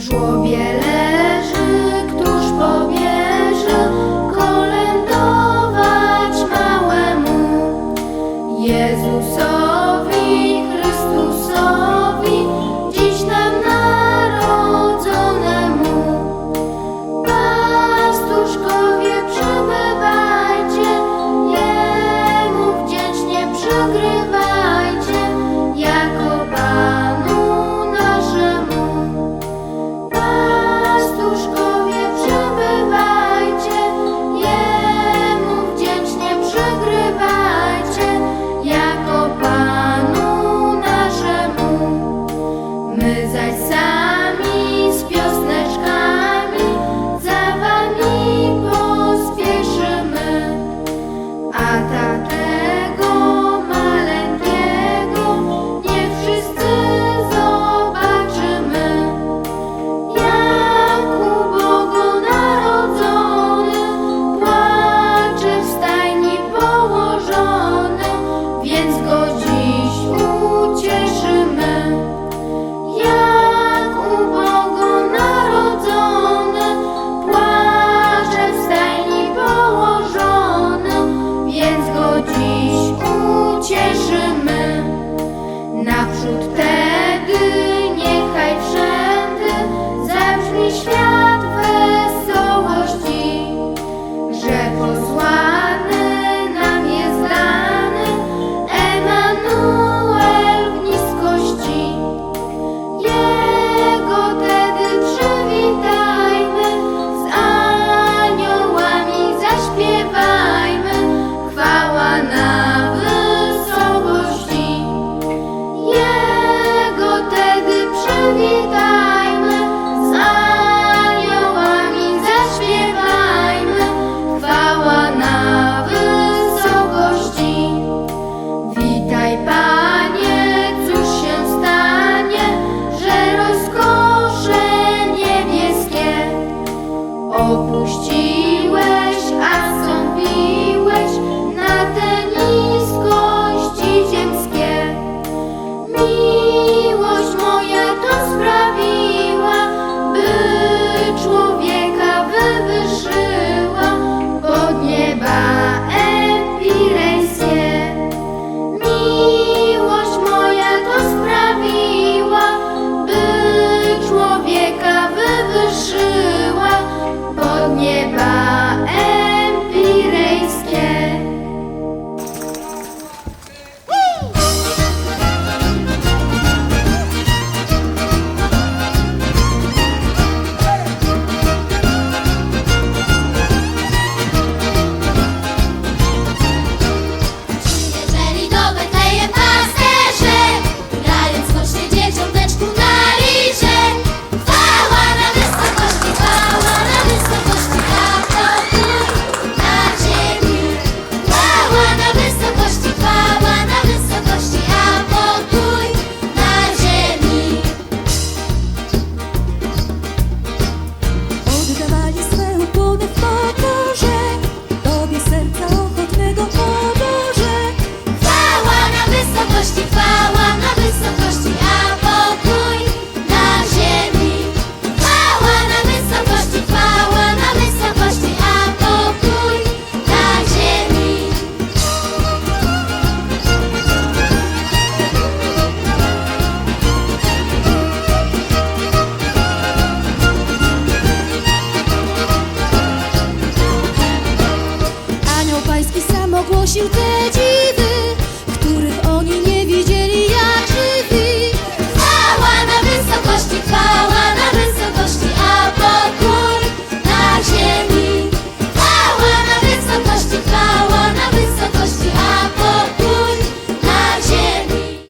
żłobie leży, któż powierzy kolędować małemu Jezusowi. Za wami pospieszymy, a tak. junto. opuściłem.